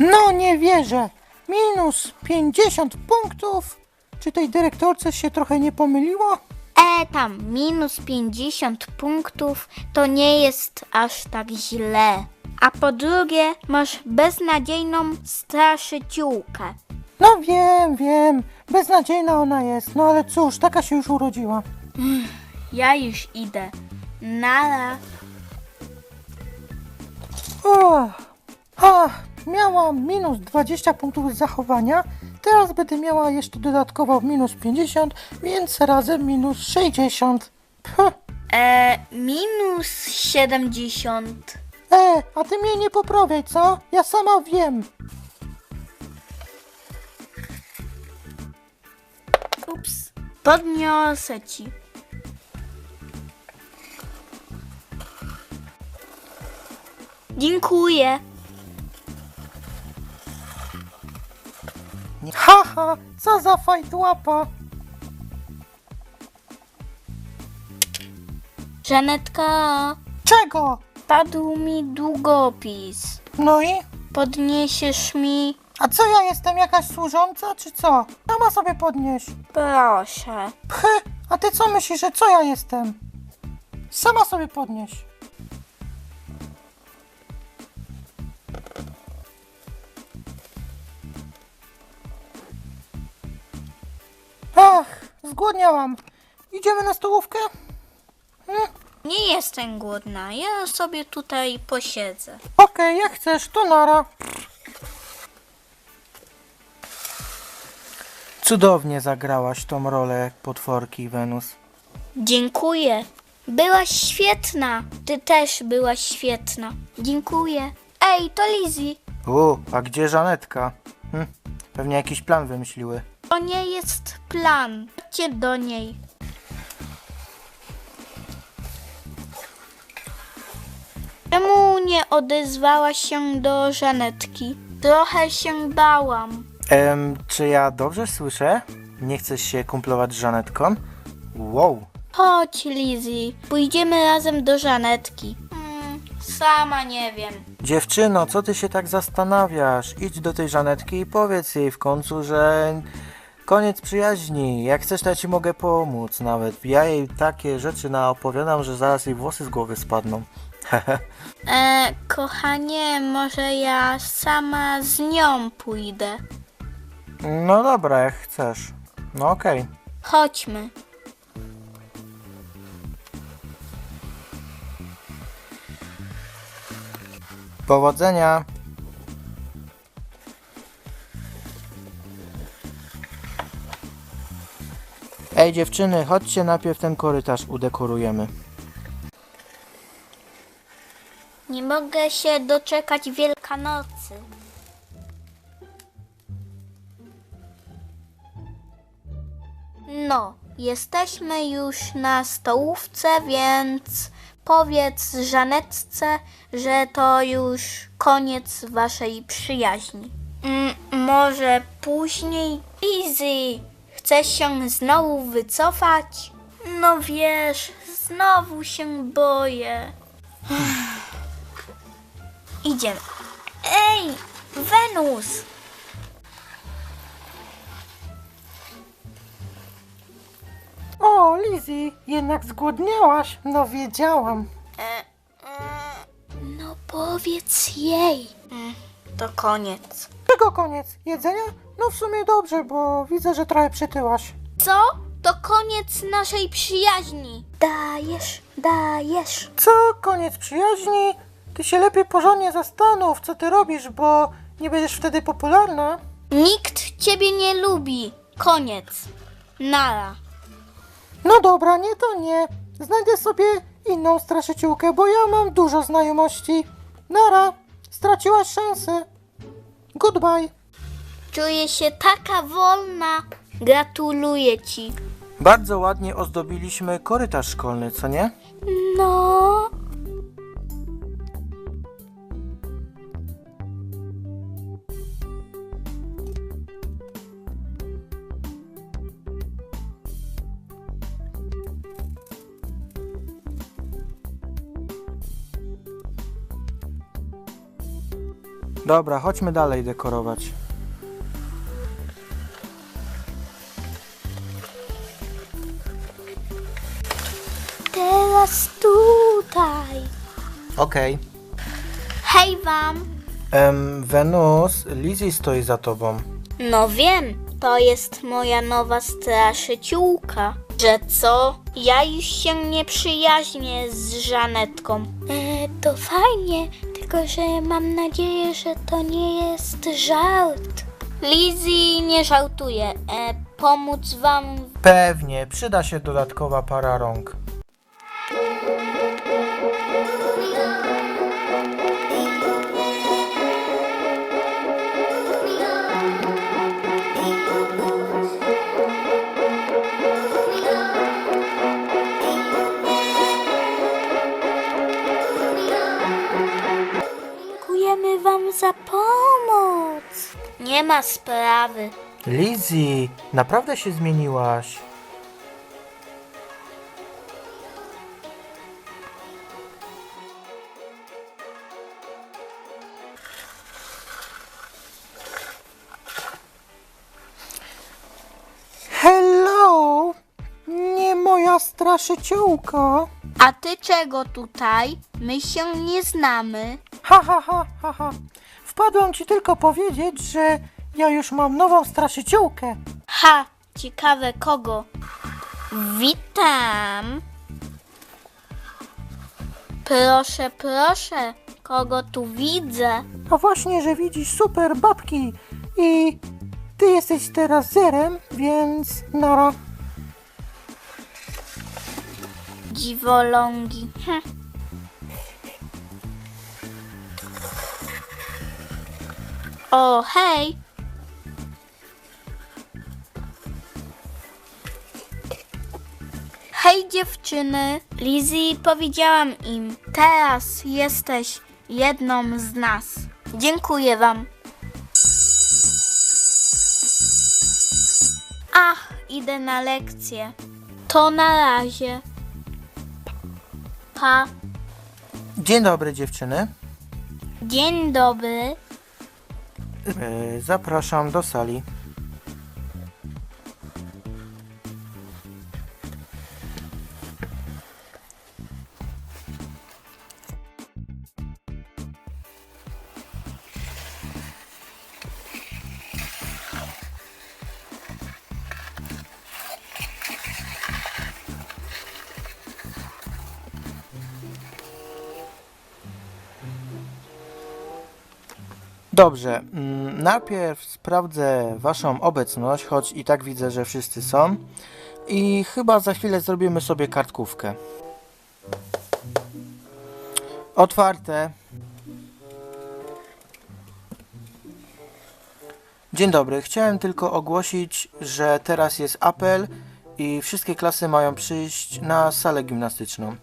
No nie wierzę. Minus 50 punktów. Czy tej dyrektorce się trochę nie pomyliło? E, tam, minus 50 punktów to nie jest aż tak źle. A po drugie, masz beznadziejną straszyciółkę. No wiem, wiem. Beznadziejna ona jest. No ale cóż, taka się już urodziła. Ja już idę. Nara. O, a, miałam minus 20 punktów zachowania. Teraz będę miała jeszcze dodatkowo minus 50, więc razem minus 60. Puh. E, minus 70. E, a ty mnie nie poprawiaj, co? Ja sama wiem. Ups. Podniosę ci. Dziękuję. Haha, co za fajdłapa. Żanetka, Czego? padł mi długopis. No i? Podniesiesz mi? A co ja jestem jakaś służąca, czy co? Sama sobie podnieś. Proszę. Pchy, a ty co myślisz, że co ja jestem? Sama sobie podnieś. Ach, zgłodniałam. Idziemy na stołówkę? Hmm, Nie jestem głodna. Ja sobie tutaj posiedzę. Okej, jak chcesz, to nara. Cudownie zagrałaś tą rolę potworki, Wenus. Dziękuję. Byłaś świetna. Ty też byłaś świetna. Dziękuję. Ej, to Lizzie. U, a gdzie Żanetka? Hm, pewnie jakiś plan wymyśliły. To nie jest plan. Chodźcie do niej. Czemu nie odezwałaś się do Żanetki? Trochę się bałam. Em, czy ja dobrze słyszę? Nie chcesz się kumplować z Żanetką? Wow. Chodź, Lizzie. Pójdziemy razem do Żanetki. Hmm, sama nie wiem. Dziewczyno, co ty się tak zastanawiasz? Idź do tej Żanetki i powiedz jej w końcu, że koniec przyjaźni. Jak chcesz, to ja ci mogę pomóc nawet. Ja jej takie rzeczy naopowiadam, że zaraz jej włosy z głowy spadną. E, kochanie, może ja sama z nią pójdę. no dobra, jak chcesz. No okej. Chodźmy. Powodzenia. Ej dziewczyny, chodźcie najpierw ten korytarz udekorujemy. Nie mogę się doczekać Wielkanocy. No, jesteśmy już na stołówce, więc powiedz Żanetce, że to już koniec waszej przyjaźni. Mm, może później? Easy, chcesz się znowu wycofać? No wiesz, znowu się boję. Idziemy. Ej, Wenus! O, Lizzie, jednak zgłodniałaś. No wiedziałam. No powiedz jej. to koniec. Czego koniec? Jedzenia? No w sumie dobrze, bo widzę, że trochę przytyłaś. Co? To koniec naszej przyjaźni. Dajesz, dajesz. Co? Koniec przyjaźni? Ty się lepiej porządnie zastanów, co ty robisz, bo nie będziesz wtedy popularna. Nikt ciebie nie lubi. Koniec. Nara. No dobra, nie to nie. Znajdę sobie inną straszyciółkę, bo ja mam dużo znajomości. Nara, straciłaś szansę. Goodbye. Czuję się taka wolna. Gratuluję ci. Bardzo ładnie ozdobiliśmy korytarz szkolny, co nie? No. Dobra, chodźmy dalej dekorować. Okej. Hej wam. Em, Wenus, Lizzie stoi za tobą. No wiem, to jest moja nowa straszyciółka. Że co? Ja już się nie przyjaźnię z Żanetką. E, to fajnie, tylko że mam nadzieję, że to nie jest żart. Lizzie nie żartuje. E, pomóc wam Pewnie, przyda się dodatkowa para rąk. Ma sprawy. Lizzie, naprawdę się zmieniłaś. Hello! Nie moja straszyciółka. A ty czego tutaj? My się nie znamy. Ha, ha, ha, ha, ha. Wpadłam ci tylko powiedzieć, że ja już mam nową straszyciółkę. Ha, ciekawe kogo. Witam. Proszę, proszę, kogo tu widzę? A właśnie, że widzisz super babki i ty jesteś teraz zerem, więc nara. Dziwolągi. Hm. O, hej. Hej dziewczyny. Lizzie powiedziałam im. Teraz jesteś jedną z nas. Dziękuję wam. Ach, idę na lekcję. To na razie. Pa. Dzień dobry dziewczyny. Dzień dobry. E, zapraszam do sali. Dobrze, mm, najpierw sprawdzę Waszą obecność, choć i tak widzę, że wszyscy są. I chyba za chwilę zrobimy sobie kartkówkę. Otwarte. Dzień dobry, chciałem tylko ogłosić, że teraz jest apel i wszystkie klasy mają przyjść na salę gimnastyczną.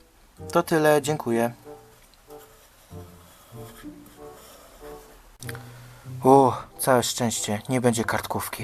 To tyle, dziękuję. Uff, całe szczęście, nie będzie kartkówki.